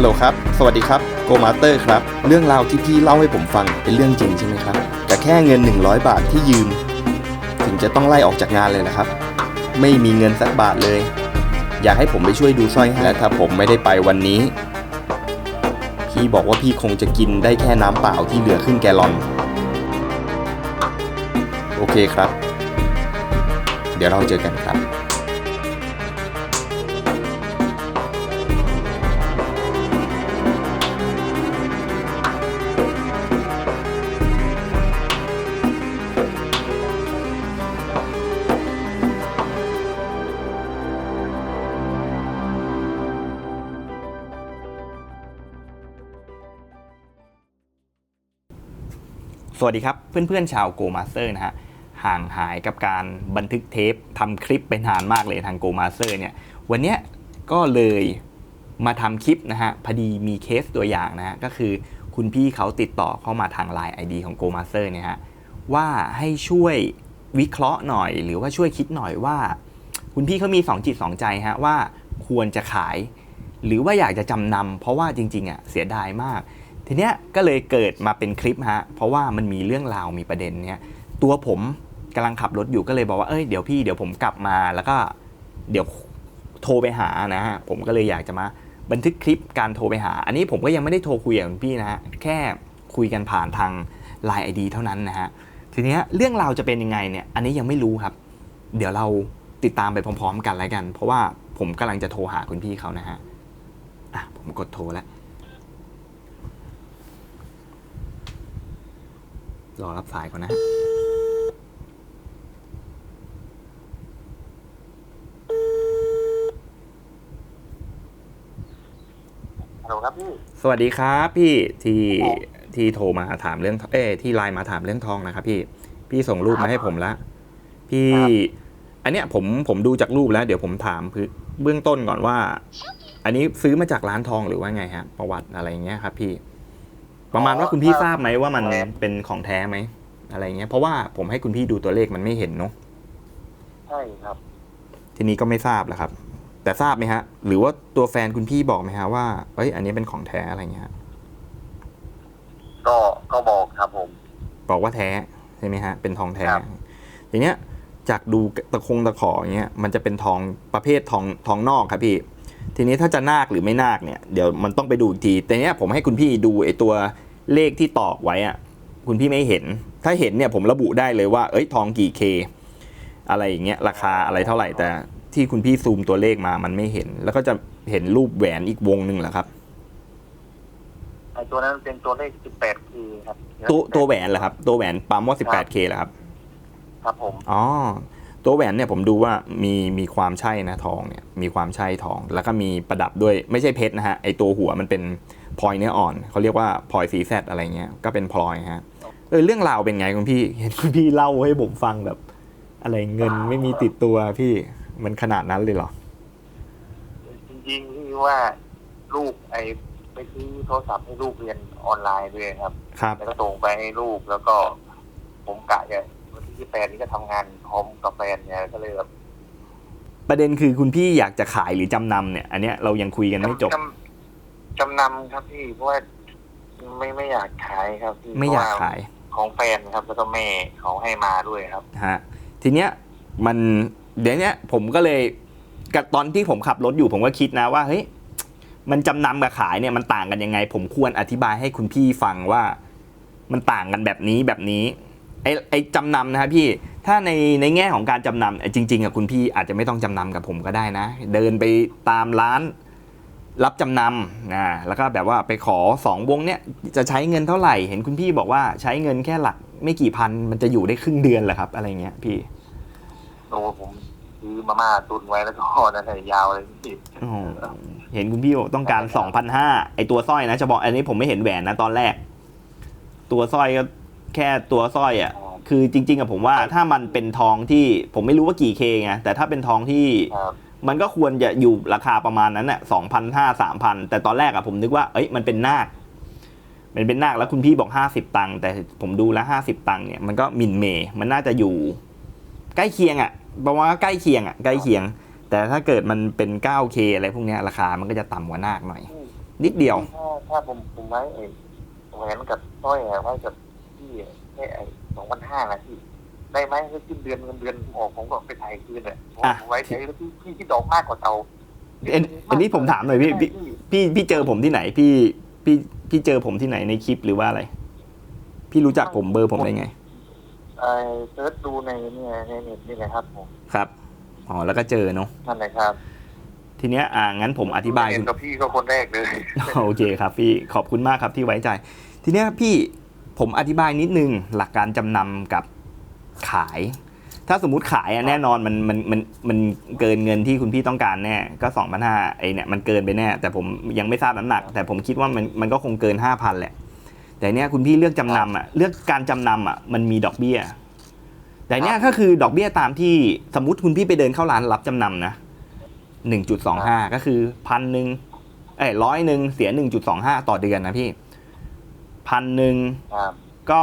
ฮัลโหลครับ สวัสดีครับ โกมาเตอร์ครับ เรื่องราวที่พี่เล่าให้ผมฟังเป็นเรื่องจริงใช่ไหมครับ แต่แค่เงิน 100 บาทที่ยืม ถึงจะต้องไล่ออกจากงานเลยนะครับ ไม่มีเงินสักบาทเลย อยากให้ผมไปช่วยดูสร้อยให้และถ้าผมไม่ได้ไปวันนี้ พี่บอกว่าพี่คงจะกินได้แค่น้ำเปล่าที่เหลือครึ่งแกลลอน โอเคครับ เดี๋ยวเราเจอกันครับ สวัสดีครับ เพื่อนๆชาวโกมาสเตอร์นะฮะห่างหายกับการบันทึกเทปทำคลิปไปนานมากเลยทางโกมาสเตอร์เนี่ยวันนี้ก็เลยมาทำคลิปนะฮะพอดีมีเคสตัวอย่างนะฮะก็คือคุณพี่เขาติดต่อเข้ามาทาง Line ID ของ Go Master เนี่ยฮะว่าให้ช่วยวิเคราะห์หน่อยหรือว่าช่วยคิดหน่อยว่า คุณพี่เขามีสองจิตสองใจฮะว่าควรจะขาย หรือว่าอยากจะจำนำเพราะว่าจริงๆอะเสียดายมาก ทีเนี้ยก็เลยเกิดมาเป็นคลิปฮะเพราะว่ามันมีเรื่องราวมีประเด็นเนี้ยตัวผมกำลังขับรถอยู่ก็เลยบอกว่าเอ้ยเดี๋ยวพี่เดี๋ยวผมกลับมาแล้วก็เดี๋ยวโทรไปหานะฮะผมก็เลยอยากจะมาบันทึกคลิปการโทรไปหา อันนี้ผมก็ยังไม่ได้โทรคุยกับคุณพี่นะฮะแค่คุยกันผ่านทาง Line ID เท่านั้นนะฮะทีเนี้ยเรื่องราวจะเป็นยังไงเนี่ยอันนี้ยังไม่รู้ครับ เดี๋ยวเราติดตามไปพร้อม ๆ กันแล้วกัน เพราะว่าผมกำลังจะโทรหาคุณพี่เขานะฮะอะผมกดโทรแล้ว รอรับสายก่อนนะฮัลโหลครับพี่สวัสดีครับพี่ที่ที่โทรมาถามเรื่องเอ้ยที่ไลน์มาถามเรื่องทองนะครับพี่ พี่ส่งรูปมาให้ผมแล้วพี่ อันเนี้ยผมผมดูจากรูปแล้ว เดี๋ยวผมถามคือเบื้องต้นก่อนว่า อันนี้ซื้อมาจากร้านทองหรือว่าไงฮะ ประวัติอะไรเงี้ยครับพี่ ประมาณว่าคุณพี่ทราบไหมว่ามันเป็นของแท้ไหมอะไรเงี้ยเพราะว่าผมให้คุณพี่ดูตัวเลขมันไม่เห็นเนาะใช่ครับ ทีนี้ก็ไม่ทราบแหละครับ แต่ทราบไหมฮะ หรือว่าตัวแฟนคุณพี่บอกไหมฮะว่าเอ้ย อันนี้เป็นของแท้อะไรเงี้ยฮะก็ก็บอกครับผม บอกว่าแท้ใช่ไหมฮะ เป็นทองแท้ครับทีเนี้ยจากดูตะคงตะขออย่างเงี้ยมันจะเป็นทองประเภททองทองนอกครับพี่ ทีนี้ถ้าจะนาคหรือไม่นาคเนี่ยเดี๋ยวมันต้องไปดูอีกที แต่เนี้ยผมให้คุณพี่ดูไอ้ตัวเลขที่ตอกไว้อะคุณพี่ไม่เห็น ถ้าเห็นเนี่ยผมระบุได้เลยว่า เอ้ยทองกี่เคอะไรอย่างเงี้ยราคาอะไรเท่าไหร่แต่ที่คุณพี่ซูมตัวเลขมามันไม่เห็น แล้วก็จะเห็นรูปแหวนอีกวงหนึ่งแหละครับไอตัวนั้นเป็นตัวเลข 18คีครับตัวตัวแหวนเหรอครับ ตัวแหวนปั๊มว่า 18K เหรอครับ ครับผมอ๋อ ตัวแหวนเนี่ยผมดูว่ามีมีความใช่นะทองเนี่ยมีความใช่ทอง แล้วก็มีประดับด้วยไม่ใช่เพชรนะฮะไอตัวหัวมันเป็นพลอยเนื้ออ่อนเขาเรียกว่าพลอยสีแซดอะไรเงี้ยก็เป็นพลอยฮะเออเรื่องราวเป็นไงคุณพี่เห็นคุณพี่เล่าให้ผมฟังแบบ อะไรเงินไม่มีติดตัวพี่มันขนาดนั้นเลยเหรอจริงๆที่ว่าลูกไอไปซื้อโทรศัพท์ให้ลูกเรียนออนไลน์ด้วยครับครับแล้วก็ส่งไปให้ลูกแล้วก็ผมกะจะวัน ที่แปดนี้ก็ทำงานพร้อมกับแฟนเนี่ยก็เลยแบบประเด็นคือคุณพี่อยากจะขายหรือจำนำเนี่ย อันเนี้ยเรายังคุยกันไม่จบจำจำนำครับพี่เพราะว่าไม่ไม่อยากขายครับพี่ไม่อยากเพระว่ขายของแฟนครับแล้วก็แม่เขาให้มาด้วยครับ ฮะทีเนี้ยมันเดี๋ยวเนี้ยผมก็เลยกับตอนที่ผมขับรถอยู่ผมก็คิดนะว่าเฮ้ยมันจำนำกับขายเนี่ยมันต่างกันยังไง ผมควรอธิบายให้คุณพี่ฟังว่า มันต่างกันแบบนี้แบบนี้ ไอ้ไอ้จำนำนะครับพี่ถ้าในในแง่ของการจำนำเอ่อจริงๆอะคุณพี่อาจจะไม่ต้องจำนำกับผมก็ได้นะ เดินไปตามร้านรับจำนำนะแล้วก็แบบว่าไปขอสองวงเนี้ยจะใช้เงินเท่าไหร่ เห็นคุณพี่บอกว่าใช้เงินแค่หลักไม่กี่พันมันจะอยู่ได้ครึ่งเดือนเหรอครับ อะไรเงี้ยพี่โอ้ผมซื้อมาม่าตุนไว้แล้วก็นั่นเลยยาวเลยพี่โอ้โหเห็นคุณพี่บอกต้องการ2,500ไอตัวสร้อยนะจะบอกอันนี้ผมไม่เห็นแหวนนะตอนแรก ตัวสร้อยก็ แค่ตัวสร้อยอะคือจริง ๆอะผมว่าถ้ามันเป็นทองที่ผมไม่รู้ว่ากี่เคไงแต่ถ้าเป็นทองที่ครับมันก็ควรจะอยู่ราคาประมาณนั้นน่ะสองพันห้าสามพันแต่ตอนแรกอะผมนึกว่าเอ้ยมันเป็นนาคมันเป็นนาคแล้วคุณพี่บอกห้าสิบตังค์แต่ผมดูแล้วห้าสิบตังค์เนี่ยมันก็หมินเมย์มันน่าจะอยู่ ใกล้เคียงอะประมาณว่าใกล้เคียงอะใกล้เคียง แต่ถ้าเกิดมันเป็น 9K อะไรพวกเนี้ยราคามันก็จะต่ำกว่านาคหน่อย นิดเดียว ถ้าถ้าผมผมไว้ไอ้แหวนกับสร้อยอะไว้กับ พี่แค่ไอ้สองพันห้านะพี่ได้ไหมก็ขึ้นเดือนเงินเดือนผมออกผมก็ไปถ่ายคืนอะผมอะไว้ใช้แล้วพี่พี่ที่ดอกมากกว่าเตาเอ็นอันนี้ผมถามหน่อยพี่พี่พี่พี่เจอผมที่ไหน พี่พี่พี่เจอผมที่ไหนในคลิปหรือว่าอะไร พี่รู้จักผมเบอร์ผมได้ไงไอ้เซิร์ชดูในเนี่ยในเน็ตนี่แหละครับผมครับอ๋อแล้วก็เจอเนาะนั่นแหละครับ ทีเนี้ยอ่างั้นผมอธิบายเห็คุนณกับพี่ก็คนแรกเลยโอเคครับ พี่ขอบคุณมากครับที่ไว้ใจ ทีเนี้ยพี่ ผมอธิบายนิดนึงหลักการจำนำกับขาย ถ้าสมมุติขายอะแน่นอนมันมันมันมันเกินเงินที่คุณพี่ต้องการแน่ก็สองพันห้าไอเนี่ยมันเกินไปแน่ แต่ผมยังไม่ทราบน้ำหนัก แต่ผมคิดว่ามันมันก็คงเกินห้าพันแหละ แต่เนี้ยคุณพี่เลือกจำนำอะเลือกการจำนำอะมันมีดอกเบี้ย แต่เนี้ยก็คือดอกเบี้ยตามที่สมมติคุณพี่ไปเดินเข้าร้านรับจำนำนะหนึ่งจุดสองห้าก็คือพันหนึ่งเอ้ร้อยหนึ่งเสียหนึ่งจุดสองห้าต่อเดือนนะพี่ พันหนึ่งครับก็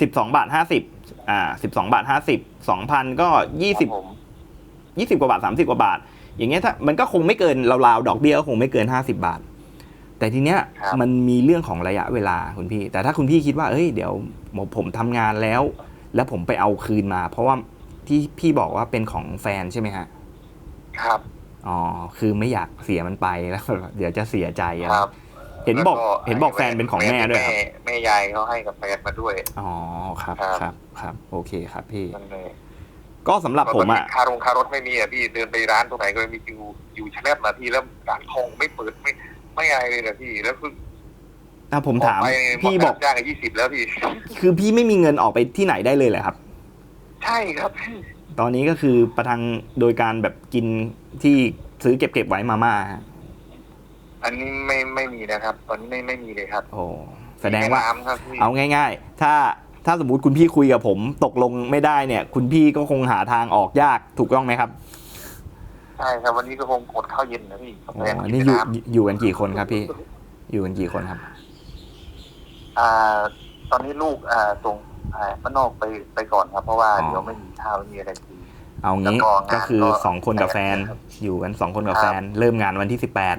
สิบสองบาทห้าสิบอ่าสิบสองบาทห้าสิบสองพันก็ยี่สิบครับผมยี่สิบกว่าบาทสามสิบกว่าบาท อย่างเงี้ยถ้ามันก็คงไม่เกินราวๆดอกเบี้ยก็คงไม่เกินห้าสิบาท แต่ทีเนี้ยมันมีเรื่องของระยะเวลาคุณพี่ แต่ถ้าคุณพี่คิดว่าเอ้ยเดี๋ยวผมทำงานแล้ว แล้วผมไปเอาคืนมา เพราะว่าที่พี่บอกว่าเป็นของแฟนใช่ไหมฮะ ครับอ๋อคือไม่อยากเสียมันไปแล้ว เดี๋ยวจะเสียใจอะครับ เห็นบอกแล้วเห็นบอกแฟนเป็นของแม่ด้วยครับแม่ยายเขาให้กับแฟนมาด้วย อ๋อครับครับครับครับโอเคครับพี่นั่นเลยก็สำหรับผมอะคารงคารถไม่มีอะพี่เดินไปร้านตรงไหนก็ไม่มีอยู่อยู่ชะแนบมาพี่แล้วร้านทองไม่เปิดไม่ ไม่อะไรเลยนะพี่แล้วคือถ้าผมถามไปพี่บอกจ้างยี่สิบแล้วพี่ คือพี่ไม่มีเงินออกไปที่ไหนได้เลยเหรอครับ ใช่ครับ ตอนนี้ก็คือประทังโดยการแบบกินที่ซื้อเก็บเก็บไว้มาม่าฮะ อันนี้ไม่ไม่มีนะครับ ตอนนี้ไม่ไม่มีเลยครับ โอ้แสดงว่าแค่น้ำครับพี่เอาง่ายๆ ถ้าถ้าสมมติคุณพี่คุยกับผมตกลงไม่ได้เนี่ย คุณพี่ก็คงหาทางออกยากถูกต้องไหมครับใช่ครับวันนี้ก็คงกดข้าวเย็นนะพี่กับอ๋แฟนอกินนี่อยู่น้อยู่กันกี่คนครับพี่ อยู่กันกี่คนครับำอ่า ตอนนี้ลูกอ่าส่งอ่าบ้านนอกไปไปก่อนครับ เพราะว่าอ๋อ เดี๋ยวไม่มีข้าวไม่มีอะไรกิน เอางี้แล้วก็งานก็คือก็สองคนกับแฟนครับอยู่กันสองคนกับครับ แฟน เริ่มงานวันที่สิบแปด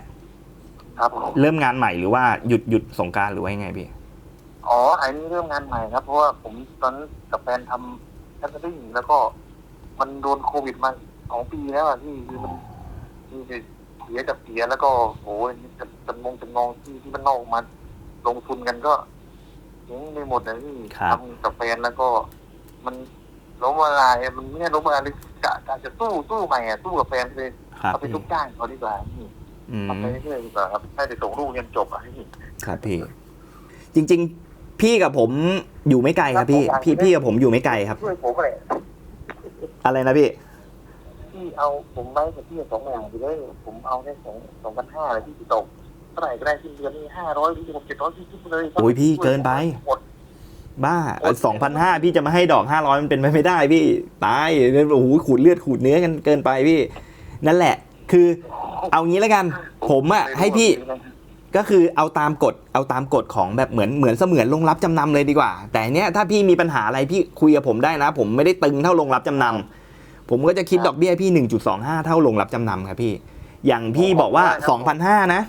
ครับผมเริ่มงานใหม่หรือว่าหยุดหยุดสงกรารหรือว่ายังไงพี่ อ๋ออันนี้เริ่มงานใหม่ครับ เพราะว่าผมตอนนั้นกับแฟนทำแคทเทอริงแล้วก็มันโดนโควิดมาสองปีแล้วอะพี่คือมันคือเสียกับเสียแล้วก็โอ้ยจะจะมงจะงองที่ที่มันนอกมาลงทุนกันก็เจ๊งไปหมดเลยพี่ครับ ทำกับแฟนแล้วก็ มันล้มละลายมันไม่ใช่ล้มละลายเลยกะกะจะสู้สู้ใหม่อะสู้กับแฟนเลยครับเอาไปพี่ทุกจ้างเขาดีกว่าพี่ อืมทำไปเรื่อยๆดีกว่าครับให้ไปส่งลูกเรียนจบอะพี่ครับพี่ จริง ๆ พี่กับผมอยู่ไม่ไกลครับพี่ครับผมพี่พี่กับผมอยู่ไม่ไกลครับ ช่วยผมเลยอะไรนะพี่ พี่เอาผมไว้กับพี่สองอย่างไปเลยผมเอาแค่สองสองพันห้าเลยพี่ตกเท่าไหร่ก็ได้สิ้นเดือนนี่ห้าร้อยหรือผมเจ็ดร้อยพี่คิดไปเลยโอ้ยพี่เกินไป หมด บ้าสองพันห้าพี่จะมาให้ดอกห้าร้อยมันเป็นไปไม่ได้พี่ ตายเนี่ยโอ้โหขูดเลือดขูดเนื้อกันเกินไปพี่ นั่นแหละ คือ เอางี้แล้วกัน ผมอะให้พี่ก็คือเอาตามกฎเอาตามกฎของแบบเหมือนเหมือนเสมือนลงรับจำนำเลยดีกว่า แต่เนี้ยถ้าพี่มีปัญหาอะไรพี่คุยกับผมได้นะ ผมไม่ได้ตึงเท่าลงรับจำนำผมก็จะคิดดอกเบี้ยพี่ 1.25 เท่าลงรับจำนำครับพี่อย่างพี่บอกว่า 2,500นะ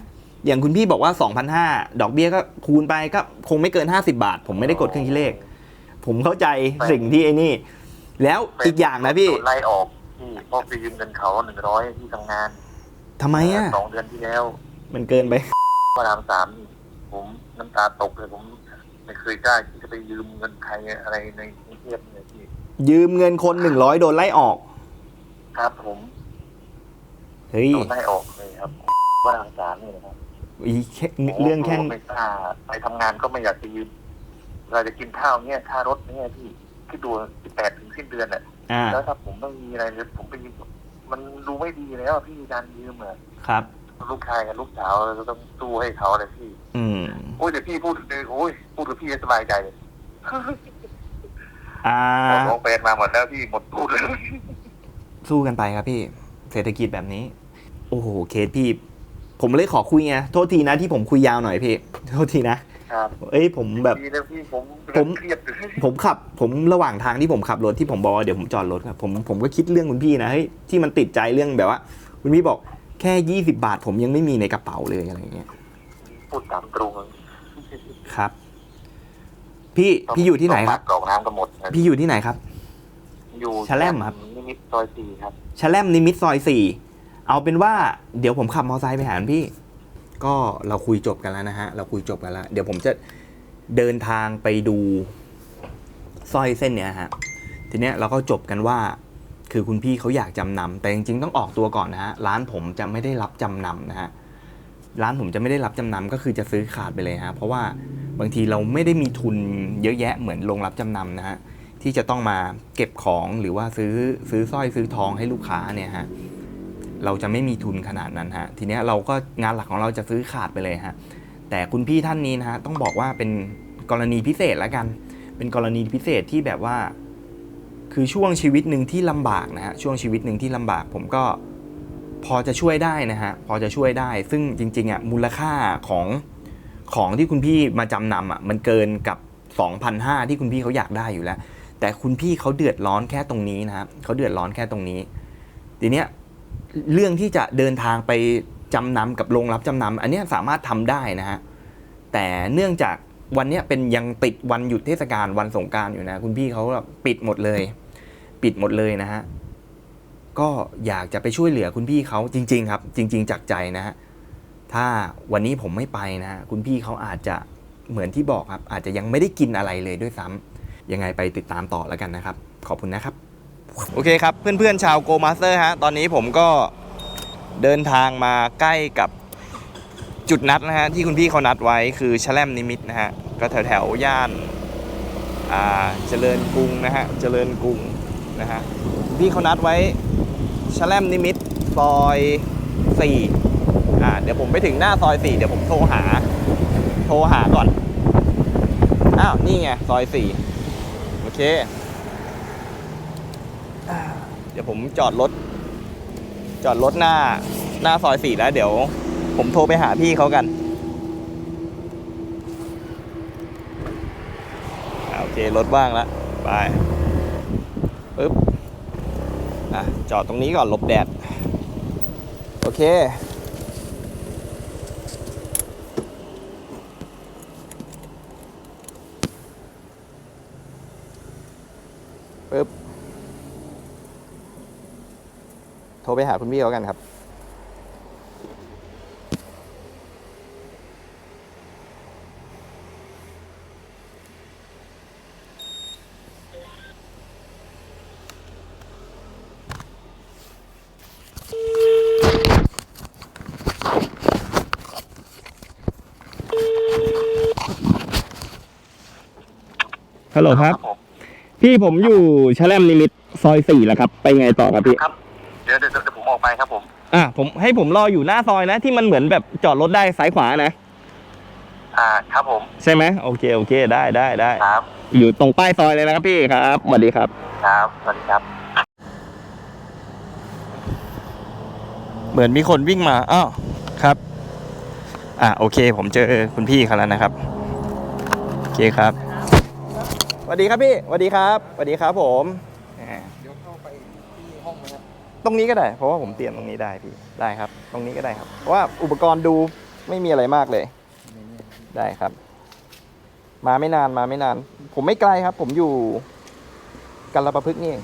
อย่างคุณพี่บอกว่า 2,500 ดอกเบี้ยก็คูณไปก็คงไม่เกิน 50 บาท ผมไม่ได้กดเครื่องคิดเลข ผมเข้าใจสิ่งที่ไอ้นี่ แล้วอีกอย่างนะพี่โดนไล่ออกพี่เพราะไปยืมเงินเขาหนึ่งร้อยที่ทำงาน ทำไมอะสองเดือนที่แล้ว มันเกินไปพระรามสามนี่ผมน้ำตาตกเลยผมไม่เคยกล้าที่จะไปยืมเงินใครอะไรในกรุงเทพเลยพี่ยืมเงินคน100โดนไล่ออก ครับผมเฮ้ยโดนไล่ออกเลยครับพระรามสามนี่นะครับอีแค่เรื่องแค่โไม่กล้าไปทำงานก็ไม่อยากจะยืมเราจะกินข้าวเนี่ยค่ารถเนี่ยพี่ที่ดูสิบแปดถึงสิ้นเดือนอะอ่าแล้วถ้าผมไม่มีอะไรเลยผมไปยืม มันดูไม่ดีแล้วพี่การยืมอะครับ ลูกชายกับลูกสาวเราก็ต้องสู้ให้เขาเลยพี่ อืม โอ้ยเดี๋ยวพี่พูดถึงโอ้ยพูดถึงพี่จะสบายใจเลยอ่า ของแฟนมาหมดแล้วพี่หมดพูดเลยสู้กันไปครับพี่ เศรษฐกิจแบบนี้ โอ้โห เคสพี่ ผมเลยขอคุยไง โทษทีนะที่ผมคุยยาวหน่อยพี่ โทษทีนะ ครับเอ้ยผมแบบ ดีแล้วพี่ผมผม เครียดเลยผมขับผมระหว่างทางที่ผมขับรถที่ผมบอกว่าเดี๋ยวผมจอดรถครับผมผมก็คิดเรื่องคุณพี่นะเฮ้ยที่มันติดใจเรื่องแบบว่าคุณพี่บอกแค่20บาท ผมยังไม่มีในกระเป๋าเลยอะไรเงี้ยพูดตามตรงครับ พี่พี่อยู่ที่ไหนครับ กรอกน้ำกันหมดนะพี่อยู่ที่ไหนครับ อยู่ชะแลมครับ นิมิตซอยสี่ครับ ชะแลมนิมิตซอยสี่เอาเป็นว่าเดี๋ยวผมขับมอเตอร์ไซค์ไปหาพี่ ก็เราคุยจบกันแล้วนะฮะ เราคุยจบกันแล้ว เดี๋ยวผมจะเดินทางไปดูสร้อยเส้นเนี้ยฮะ ทีเนี้ยเราก็จบกันว่า คือคุณพี่เขาอยากจำนำแต่จริงๆต้องออกตัวก่อนนะฮะ ร้านผมจะไม่ได้รับจำนำนะฮะ ร้านผมจะไม่ได้รับจำนำก็คือจะซื้อขาดไปเลยฮะ เพราะว่าบางทีเราไม่ได้มีทุนเยอะแยะเหมือนโรงรับจำนำนะฮะที่จะต้องมาเก็บของหรือว่าซื้อซื้อสร้อยซื้อทองให้ลูกค้าเนี่ยฮะ เราจะไม่มีทุนขนาดนั้นฮะทีเนี้ยเราก็งานหลักของเราจะซื้อขาดไปเลยฮะแต่คุณพี่ท่านนี้นะฮะต้องบอกว่าเป็นกรณีพิเศษแล้วกัน เป็นกรณีพิเศษที่แบบว่า คือช่วงชีวิตหนึ่งที่ลำบากนะฮะช่วงชีวิตหนึ่งที่ลำบาก ผมก็พอจะช่วยได้นะฮะพอจะช่วยได้ ซึ่งจริงๆอะมูลค่าของของที่คุณพี่มาจำนำอะมันเกินกับ 2,500 ที่คุณพี่เขาอยากได้อยู่แล้ว แต่คุณพี่เขาเดือดร้อนแค่ตรงนี้นะครับเขาเดือดร้อนแค่ตรงนี้ ทีเนี้ย เรื่องที่จะเดินทางไปจำนำกับโรงรับจำนำอันนี้สามารถทำได้นะฮะแต่เนื่องจากวันนี้เป็นยังติดวันหยุดเทศกาลวันสงการอยู่นะ คุณพี่เขาแบบปิดหมดเลย ปิดหมดเลยนะฮะก็อยากจะไปช่วยเหลือคุณพี่เขาจริง ๆ ครับ จริง ๆ จากใจนะฮะถ้าวันนี้ผมไม่ไปนะฮะคุณพี่เขาอาจจะเหมือนที่บอกครับ อาจจะยังไม่ได้กินอะไรเลยด้วยซ้ำยังไงไปติดตามต่อแล้วกันนะครับ ขอบคุณนะครับ โอเคครับเพื่อนๆชาวโกมาสเตอร์ฮะตอนนี้ผมก็เดินทางมาใกล้กับจุดนัดนะฮะที่คุณพี่เขานัดไว้คือชแลมนิมิตนะฮะก็แถวแถวๆย่านอ่าเจริญกรุงนะฮะเจริญกรุงนะฮะพี่เขานัดไว้ชแลมนิมิตซอยสี่อ่าเดี๋ยวผมไปถึงหน้าซอยสี่เดี๋ยวผมโทรหา โทรหาก่อนอ้าวนี่ไงซอยสี่โอเค เดี๋ยวผมจอดรถ จอดรถหน้าหน้าซอยสี่แล้วเดี๋ยว ผมโทรไปหาพี่เขากันโอเครถว่างแล้วไปปึ๊บอะจอดตรงนี้ก่อนหลบแดด โอเคปึ๊บ โท รไปหาคุณพี่เขากันครับฮัลโหลครับผมพี่ผมอยู่ชะแลมนิมิตซอยสี่แล้วครับ ไปไงต่อครับพี่ ครับ อะผมให้ผมรออยู่หน้าซอยนะ ที่มันเหมือนแบบจอดรถได้ซ้ายขวานะ อ่าครับผมใช่ไหมโอเคโอเคได้ได้ได้ ครับอยู่ตรงป้ายซอยเลยนะครับพี่ครับสวัสดีครับ ครับสวัสดีครับ เหมือนมีคนวิ่งมาอ้าวครับ อะโอเค ผมเจอคุณพี่เขาแล้วนะครับ โอเคครับสวัสดีครับพี่สวัสดีครับสวัสดีครับผมอ่าเดี๋ยวเข้าไปที่ห้องนะครับ ตรงนี้ก็ได้ เพราะว่าผมเตรียมตรงนี้ได้พี่ได้ครับ ตรงนี้ก็ได้ครับ เพราะว่าอุปกรณ์ดูไม่มีอะไรมากเลย ได้ครับ มาไม่นานมาไม่นาน ผมไม่ไกลครับ ผมอยู่กันละประพฤกษ์นี่เอง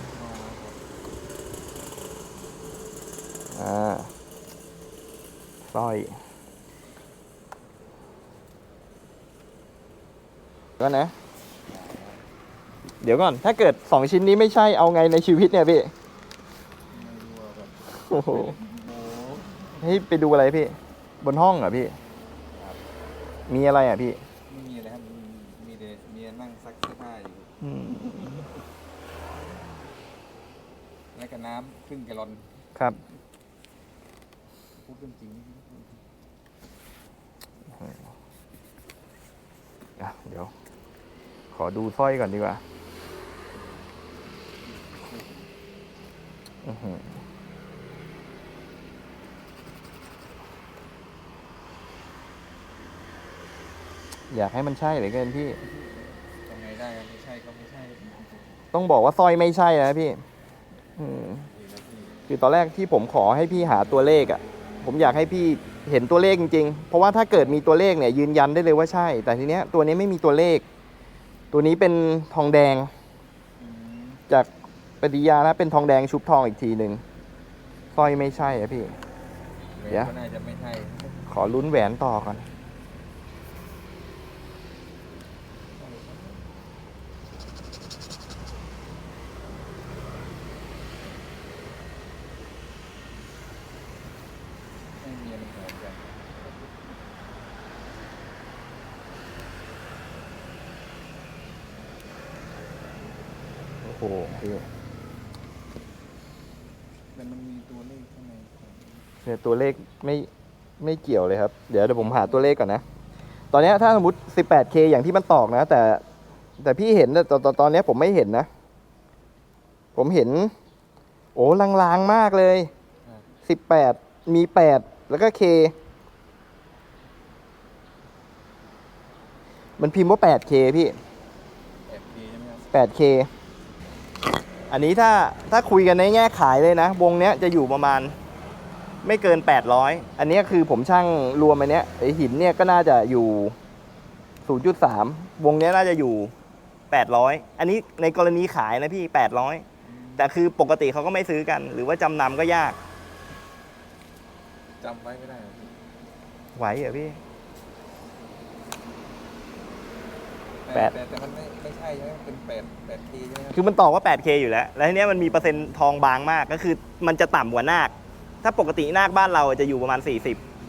อ่าสร้อยก็นะ เดี๋ยวก่อน ถ้าเกิดสองชิ้นนี้ไม่ใช่เอาไงในชีวิตเนี่ยพี่ ไม่รู้ว่าแบบ โอ้โห โอ้ ให้ไปดูอะไรพี่ บนห้องเหรอพี่มีอะไรอะพี่ ไม่มีอะไรครับ มีมีแต่เมียนั่งซักเสื้อผ้าอยู่ อืมแล้วก็น้ำครึ่งแกลลอนครับ พูดเรื่องจริง อะเดี๋ยว ขอดูสร้อยก่อนดีกว่า อื้อหือ อยากให้มันใช่เหลือเกินพี่ ทำไงได้ครับไม่ใช่ก็ไม่ใช่ต้องบอกว่าสร้อยไม่ใช่นะพี่อืมดีนะพี่คือตอนแรกที่ผมขอให้พี่หาตัวเลขอะ่ะ ผมอยากให้พี่เห็นตัวเลขจริงๆ เพราะว่าถ้าเกิดมีตัวเลขเนี่ยยืนยันได้เลยว่าใช่ แต่ทีเนี้ยตัวนี้ไม่มีตัวเลข ตัวนี้เป็นทองแดงอืมจากปฏิยาแล้วเป็นทองแดงชุบทองอีกทีหนึ่งสร้อยไม่ใช่อะพี่แหวเดี๋ยนวก็น่าจะไม่ใช่ขอลุ้นแหวนต่อก่อน ไม่มีอะไรเหมือนกัน โอ้โหพี่แต่มันมีตัวเลขข้างในของเนี่ยตัวเลขไม่ไม่เกี่ยวเลยครับ เดี๋ยวเดี๋ยวผมหาตัวเลขก่อนนะ ตอนเนี้ยถ้าสมมติ 18K อย่างที่มันตอกนะ แต่แต่พี่เห็นนะตอนตอนตอนเนี้ยผมไม่เห็นนะ ผมเห็น โอ้ลางๆมากเลย 18 มี 8 แล้วก็ K มันพิมพ์ว่า 8K พี่ แอบพีใช่ไหมครับ 8K อันนี้ถ้าถ้าคุยกันในแง่ขายเลยนะ วงเนี้ยจะอยู่ประมาณไม่เกิน 800 อันเนี้ยคือผมช่างรวมอันเนี้ยไอหินเนี่ยก็น่าจะอยู่ 0.3 วงเนี้ยน่าจะอยู่ 800 อันนี้ในกรณีขายนะพี่ 800 แต่คือปกติเขาก็ไม่ซื้อกัน หรือว่าจำนำก็ยากจำไว้ไม่ได้เหรอพี่ไหวเหรอพี่ แต่แปดแต่แต่มันไม่ไม่ใช่ใช่ไหมเป็นแปดแปดทีใช่ไหมครับคือมันตอกว่า 8K อยู่แล้ว แล้วทีเนี้ยมันมีเปอร์เซ็นต์ทองบางมาก ก็คือมันจะต่ำกว่านาค ถ้าปกตินาคบ้านเราจะอยู่ประมาณ 40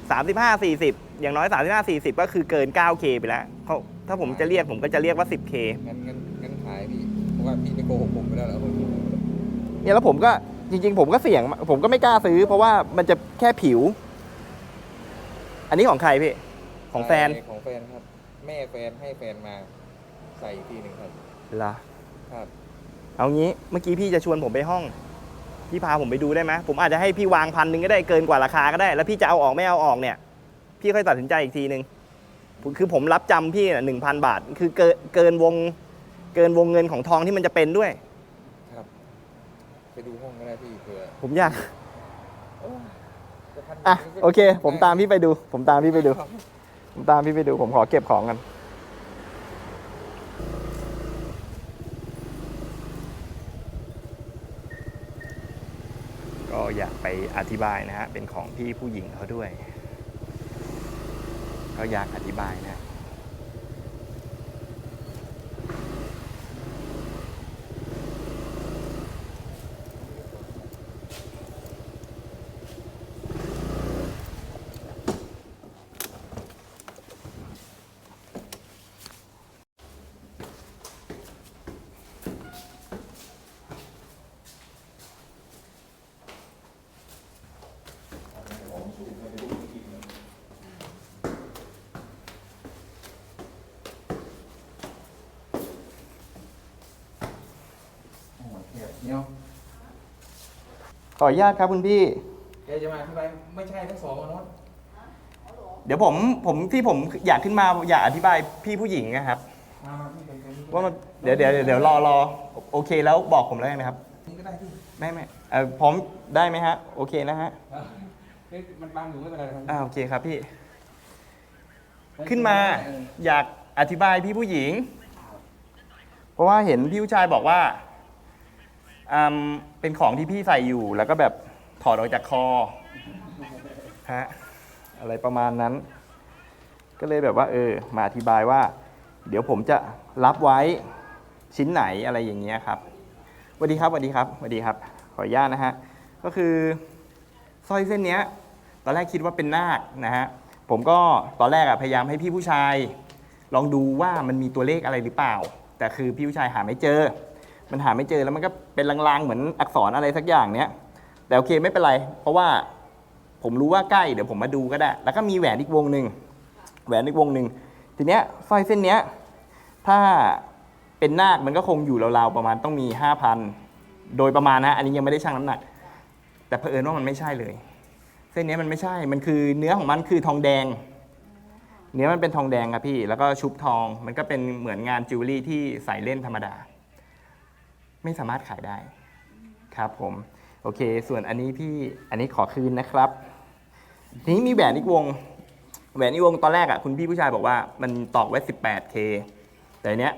35 40 อย่างน้อย 35 40 ก็คือเกิน 9K ไปแล้วเขาถ้าผมจะเรียกผมก็จะเรียกว่า 10K งั้นงั้นงั้นขายพี่เพราะว่าพี่ไม่โกหกผมไปแล้วเหรอเนี่ยแล้วผมก็จริง ๆ ผมก็เสี่ยง ผมก็ไม่กล้าซื้อ เพราะว่ามันจะแค่ผิว อันนี้ของใครพี่ ของแฟนใช่ของแฟนครับ แม่แฟนให้แฟนมา ใส่อีกทีหนึ่งครับเหรอครับ เอางี้เมื่อกี้พี่จะชวนผมไปห้อง พี่พาผมไปดูได้ไหมผมอาจจะให้พี่วางพันหนึ่งก็ได้เกินกว่าราคาก็ได้ แล้วพี่จะเอาออกไม่เอาออกเนี่ย พี่ค่อยตัดสินใจอีกทีหนึ่งผมคือผมรับจำพี่หนึ่งพันบาท คือเกินเกินวงเกินวงเงินของทองที่มันจะเป็นด้วยครับไปดูห้องก็ได้พี่เผื่อผมอยากจะพันอะโอเค ผมตามพี่ไปดู ผมตามพี่ไปดู ครับ ผมตามพี่ไปดู ผมขอเก็บของกัน ก็อยากไปอธิบายนะฮะเป็นของพี่ผู้หญิงเขาด้วย ก็อยากอธิบายนะ เทียบเนี่ยขออนุญาตครับคุณพี่แกจะมาทำไมไม่ใช่ทั้งสองอะโน้ตเดี๋ยวผมผมที่ผมอยากขึ้นมาอยากอธิบายพี่ผู้หญิงนะครับ มามาพี่เป็นคนนี้ว่ามันเดี๋ยวเดี๋ยวเดี๋ยวเดี๋ยวรอรอโอเคแล้วบอกผมแล้วกันนะครับนี่ก็ได้พี่ไม่ไม่เอ่อพร้อมได้ไหมฮะโอเคนะฮะเฮ้ยมันบังอยู่ไม่เป็นไรครับอ่าโอเคครับพี่ ขึ้นมาอยากอธิบายพี่ผู้หญิง เพราะว่าเห็นพี่ผู้ชายบอกว่า อืมเป็นของที่พี่ใส่อยู่แล้วก็แบบถอดออกจากคอฮะอะไรประมาณนั้น ก็เลยแบบว่า เออ มาอธิบายว่า เดี๋ยวผมจะรับไว้ชิ้นไหนอะไรอย่างเงี้ยครับสวัสดีครับสวัสดีครับสวัสดีครับ ขออนุญาตนะฮะก็คือสร้อยเส้นเนี้ย ตอนแรกคิดว่าเป็นนาคนะฮะผมก็ตอนแรกอะพยายามให้พี่ผู้ชาย ลองดูว่ามันมีตัวเลขอะไรหรือเปล่า แต่คือพี่ผู้ชายหาไม่เจอ มันหาไม่เจอแล้วมันก็เป็นลางๆเหมือนอักษรอะไรสักอย่างเนี้ยแต่โอเคไม่เป็นไร เพราะว่าผมรู้ว่าใกล้เดี๋ยวผมมาดูก็ได้ แล้วก็มีแหวนอีกวงหนึ่งแหวนอีกวงหนึ่งทีเนี้ยสร้อยเส้นเนี้ยถ้าเป็นนาคมันก็คงอยู่ราวๆประมาณต้องมี5,000โดยประมาณนะอันนี้ยังไม่ได้ชั่งน้ำหนัก แต่เผอิญว่ามันไม่ใช่เลย เส้นนี้มันไม่ใช่มันคือเนื้อของมันคือทองแดง เนื้อมันเป็นทองแดงครับพี่ แล้วก็ชุบทองมันก็เป็นเหมือนงานจิวเวลรี่ที่ใส่เล่นธรรมดา ไม่สามารถขายได้ครับผมโอเค ส่วนอันนี้พี่อันนี้ขอคืนนะครับทีนี้มีแหวนอีกวง แหวนอีกวงตอนแรกอะคุณพี่ผู้ชายบอกว่ามันตอกไว้ 18K แต่อันเนี้ย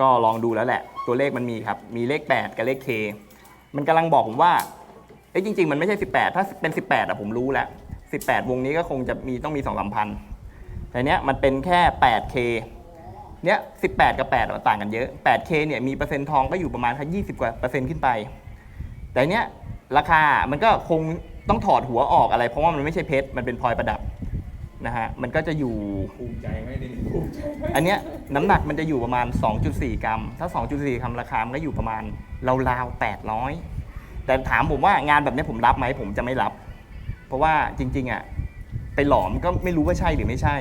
ก็ลองดูแล้วแหละ ตัวเลขมันมีครับ มีเลข 8 กับเลข K มันกำลังบอกผมว่าเอ้ยจริง ๆ มันไม่ใช่ 18 ถ้าเป็น 18อะผมรู้แล้ว 18 วงนี้ก็คงจะมีต้องมี2 3พันแต่เนี้ยมันเป็นแค่ 8K เนี้ย18กับ 8 มันต่างกันเยอะ 8K เนี่ยมีเปอร์เซ็นต์ทองก็อยู่ประมาณแค่20 กว่าเปอร์เซ็นต์ขึ้นไป แต่เนี้ยราคา มันก็คงต้องถอดหัวออกอะไร เพราะว่ามันไม่ใช่เพชร มันเป็นพลอยประดับนะฮะ มันก็จะอยู่ ภูมิใจไหมดิภูมิใจไหมอันเนี้ยน้ำหนักมันจะอยู่ประมาณ 2.4 กรัม ถ้า 2.4 กรัมราคา มันก็อยู่ประมาณราวๆ800 แต่ถามผมว่างานแบบเนี้ยผมรับไหมผมจะไม่รับ เพราะว่าจริงๆอะไปหลอมก็ไม่รู้ว่าใช่หรือไม่ใช่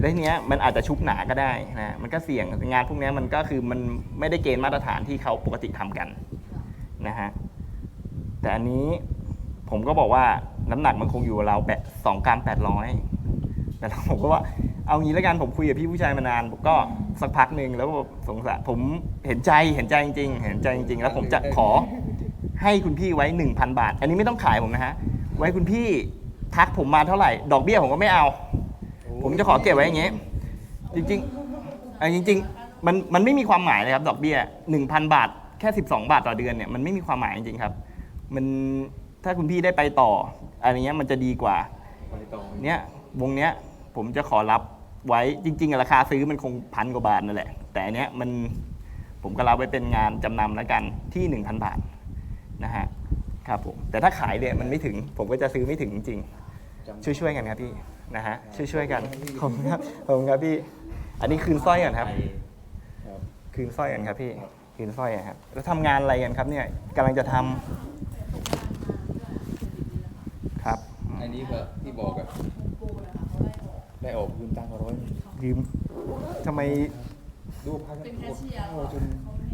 แล้วทีเนี้ยมันอาจจะชุบหนาก็ได้นะมันก็เสี่ยงงานพวกเนี้ยมันก็คือมันไม่ได้เกณฑ์มาตรฐานที่เขาปกติทำกันนะฮะแต่อันนี้ผมก็บอกว่าน้ำหนักมันคงอยู่ราวแปดสองกรัมแปดร้อยแต่ผมก็ว่าเอางี้แล้วกันผมคุยกับพี่ผู้ชายมานานผมก็สักพักหนึ่งแล้วสงสารผมเห็นใจเห็นใจจริง ๆ เห็นใจจริง ๆ แล้วผมจะขอให้คุณพี่ไว้ 1,000 บาท อันนี้ไม่ต้องขายผมนะฮะ ไว้คุณพี่ทักผมมาเท่าไหร่ ดอกเบี้ยผมก็ไม่เอา ผมจะขอเก็บไว้อย่างเงี้ยจริงๆอะจริง ๆ มันมันไม่มีความหมายเลยครับดอกเบี้ย1,000 บาทแค่ 12 บาทต่อเดือนเนี่ยมันไม่มีความหมายจริงๆครับ มันถ้าคุณพี่ได้ไปต่ออะไรเงี้ยมันจะดีกว่าไปต่อเนี้ยวงเนี้ยผมจะขอรับไว้จริง ๆ ราคาซื้อมันคงพันกว่าบาทนั่นแหละ แต่อันเนี้ยมันผมก็รับไว้เป็นงานจำนำแล้วกันที่ 1,000 บาทนะฮะครับผมแต่ถ้าขายเนี่ยมันไม่ถึง ผมก็จะซื้อไม่ถึงจริงๆช่วยๆกันครับพี่ นะฮะช่วยๆกันขอบคุณครับขอบคุณครับพี่ อันนี้คืนสร้อยก่อนครับครับคืนสร้อยกันครับพี่คืนสร้อยอะครับแล้วทำงานอะไรกันครับเนี่ยกำลังจะทำครับ อันนี้ก็ที่บอกกับได้ออกคืนตังค์มาร้อยหนึ่งยืมทำไมดูพักเป็นแคชเชียร์เข้าจนเขาไม่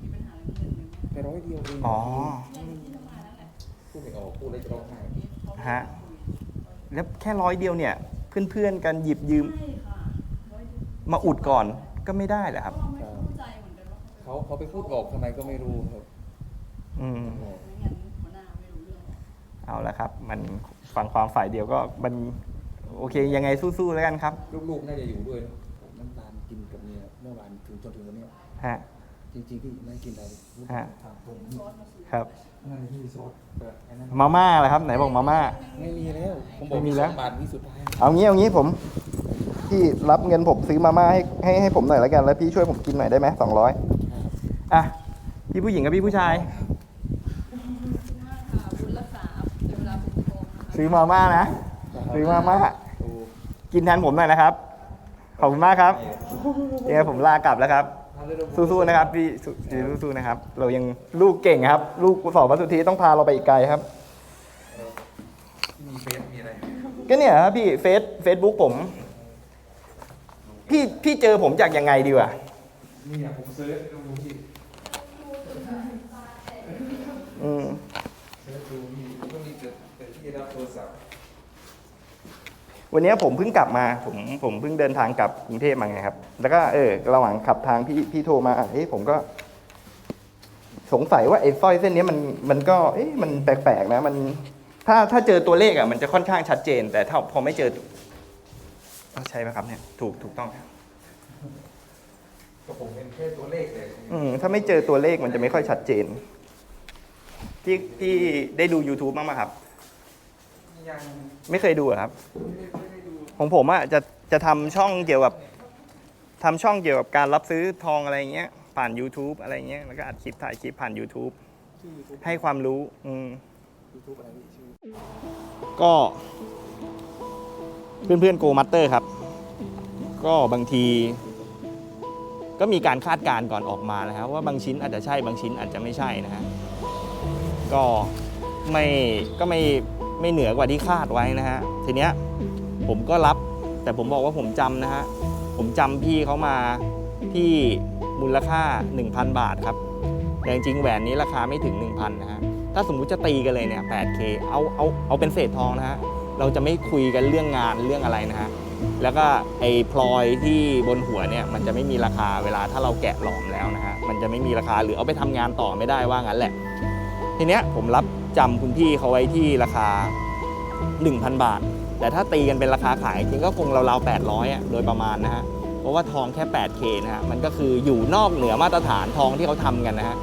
มีปัญหาเรื่องเงินเลยไปร้อยเดียวเองอ๋อพูดไม่ออกพูดแล้วจะร้องไห้ฮะ แล้วแค่ร้อยเดียวเนี่ย เพื่อนๆกันหยิบยืม ใช่ค่ะร้อยเดียวมาอุดก่อนก็ไม่ได้เหรอครับ ก็ไม่เข้าใจเหมือนกันว่าเขาเขาเขาไปพูดออกทำไมก็ไม่รู้ครับอืม ไม่งั้นหัวหน้าไม่รู้เรื่องหรอกเอาละครับ มันฟังความฝ่ายเดียวก็มันโอเค ยังไงสู้ๆแล้วกันครับลูกๆน่าจะอยู่ด้วยนะผมน้ำตาลกินกับเมียเมื่อวานถึงจนถึงวันเนี้ยฮะ จริงๆพี่ไม่กินอะไรฮะถามผมครับ นั่นที่ซอสแต่ไอ้นั่นมาม่าเหรอครับ ไหนบอกมาม่า ไม่มีแล้ว ผมบอกไม่มีแล้ว สองบาทวิสุดท้ายเอางี้เอางี้ผม พี่รับเงินผมซื้อมาม่าให้ให้ให้ผมหน่อยแล้วกัน แล้วพี่ช่วยผมกินหน่อยได้ไหมสองร้อยอะพี่ผู้หญิงกับพี่ผู้ชายขอบคุณมากค่ะบุญรักษาในเวลาผมโทรนะคะ ซื้อมาม่านะซื้อมาม่าโอ้กินแทนผมหน่อยนะครับ ขอบคุณมากครับเดี๋ยวผมลากลับแล้วครับ สู้ๆนะครับพี่สุพี่สู้ๆนะครับ เรายังลูกเก่งครับ ลูกสอบวัตสุธีต้องพาเราไปอีกไกลครับ มีเฟซมีอะไรก็เนี่ยครับพี่เฟซเฟซบุ๊กผม พี่พี่เจอผมจากยังไงดีวะนี่อะผมเซิร์ชดูที่อืม เซิร์ชดูมีก็มีแต่แต่ที่รับโทรศัพท์ วันนี้ผมเพิ่งกลับมาผมผมเพิ่งเดินทางกลับกรุงเทพมาไงครับ แล้วก็เออระหว่างขับทางพี่พี่โทรมาเอ้ยผมก็ สงสัยว่าไอ้สร้อยเส้นนี้มันมันก็ เอ๊ะมันแปลกๆนะ มัน ถ้าถ้าเจอตัวเลขอะมันจะค่อนข้างชัดเจน แต่ถ้าพอไม่เจออ้าวใช่ไหมครับเนี่ย ถูกถูกต้องครับก็ผมเป็นแค่ตัวเลขเลยอืมถ้าไม่เจอตัวเลขมันจะไม่ค่อยชัดเจนพี่พี่ได้ดู YouTube บ้างไหมครับ ยังไม่เคยดูเหรอครับ ไม่ได้ไม่ได้ดูของผมอะจะจะทำช่องเกี่ยวกับทำช่องเกี่ยวกับการรับซื้อทองอะไรเงี้ย ผ่าน YouTube อะไรเงี้ยแล้วก็อัดคลิปถ่ายคลิปผ่าน YouTube ชื่อ YouTube ให้ความรู้ อืม YouTube อะไรพี่ชื่อก็เพื่อนเพื่อนโกมัตเตอร์ครับ ก็บางที ก็มีการคาดการณ์ก่อนออกมานะครับ ว่าบางชิ้นอาจจะใช่บางชิ้นอาจจะไม่ใช่นะฮะก็ไม่ก็ไม่ ไม่เหนือกว่าที่คาดไว้นะฮะทีเนี้ยผมก็รับแต่ผมบอกว่าผมจำนะฮะผมจำพี่เขามาที่มูลค่า 1,000 บาทครับแต่จริงแหวนนี้ราคาไม่ถึง 1,000นะฮะถ้าสมมุติจะตีกันเลยเนี่ย 8K เอาเอาเอาเป็นเศษทองนะฮะเราจะไม่คุยกันเรื่องงานเรื่องอะไรนะฮะแล้วก็ไอ้พลอยที่บนหัวเนี่ยมันจะไม่มีราคาเวลาถ้าเราแกะหลอมแล้วนะฮะมันจะไม่มีราคาหรือเอาไปทำงานต่อไม่ได้ว่างั้นแหละ ทีเนี้ยผมรับ จำคุณพี่เขาไว้ที่ราคา 1,000 บาท แต่ถ้าตีกันเป็นราคาขายจริงก็คงราวๆ800อะโดยประมาณนะฮะเพราะว่าทองแค่ 8K นะฮะมันก็คืออยู่นอกเหนือมาตรฐานทองที่เขาทำกันนะฮะ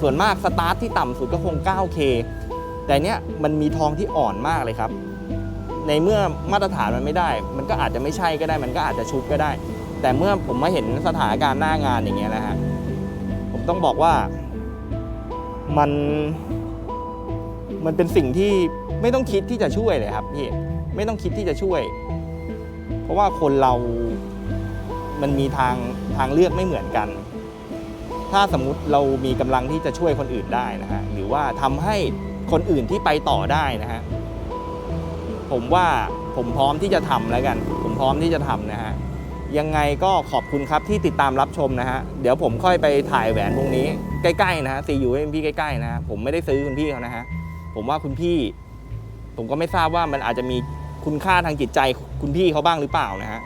ส่วนมากสตาร์ทที่ต่ำสุดก็คง 9K แต่เนี้ยมันมีทองที่อ่อนมากเลยครับ ในเมื่อมาตรฐานมันไม่ได้ มันก็อาจจะไม่ใช่ก็ได้ มันก็อาจจะชุบก็ได้ แต่เมื่อผมมาเห็นสถานการณ์หน้างานอย่างเงี้ยนะฮะผมต้องบอกว่ามัน มันเป็นสิ่งที่ไม่ต้องคิดที่จะช่วยเลยครับพี่ไม่ต้องคิดที่จะช่วย เพราะว่าคนเรา มันมีทางทางเลือกไม่เหมือนกัน ถ้าสมมุติเรามีกำลังที่จะช่วยคนอื่นได้นะฮะหรือว่าทำให้คนอื่นที่ไปต่อได้นะฮะผมว่าผมพร้อมที่จะทำแล้วกัน ผมพร้อมที่จะทำนะฮะยังไงก็ขอบคุณครับที่ติดตามรับชมนะฮะ เดี๋ยวผมค่อยไปถ่ายแหวนวงนี้ใกล้ๆนะฮะซีอูเอ็มพี่ใกล้ๆนะฮะผมไม่ได้ซื้อคุณพี่เขานะฮะ ผมว่าคุณพี่ ผมก็ไม่ทราบว่ามันอาจจะมีคุณค่าทางจิตใจคุณพี่เขาบ้างหรือเปล่านะฮะ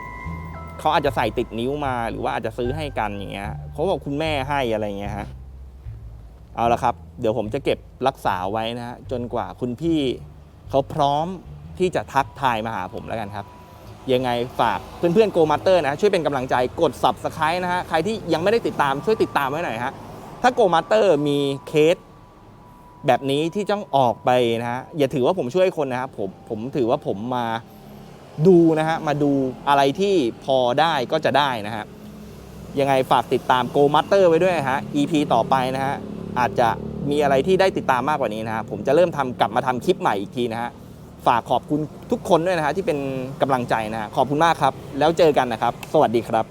เขาอาจจะใส่ติดนิ้วมาหรือว่าอาจจะซื้อให้กันอย่างเงี้ยเขาบอกคุณแม่ให้อะไรเงี้ยฮะเอาละครับ เดี๋ยวผมจะเก็บรักษาไว้นะฮะจนกว่าคุณพี่เขาพร้อมที่จะทักทายมาหาผมแล้วกันครับ ยังไงฝากเพื่อนๆโกมาเตอร์นะช่วยเป็นกำลังใจกด subscribe นะฮะใครที่ยังไม่ได้ติดตามช่วยติดตามไว้หน่อยฮะถ้าโกมาเตอร์มีเคส แบบนี้ที่ต้องออกไปนะฮะอย่าถือว่าผมช่วยคนนะครับผมผมถือว่าผมมาดูนะฮะมาดูอะไรที่พอได้ก็จะได้นะฮะยังไงฝากติดตาม Go Master ไว้ด้วยฮะ EP ต่อไปนะฮะอาจจะมีอะไรที่ได้ติดตามมากกว่านี้นะฮะผมจะเริ่มทำกลับมาทำคลิปใหม่อีกทีนะฮะฝากขอบคุณทุกคนด้วยนะฮะที่เป็นกำลังใจนะฮะขอบคุณมากครับ แล้วเจอกันนะครับ สวัสดีครับ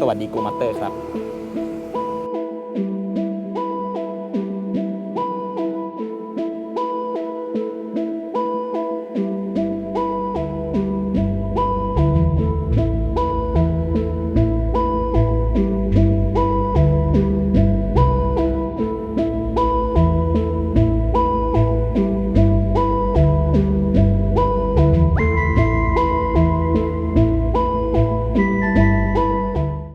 สวัสดี Go Master ครับ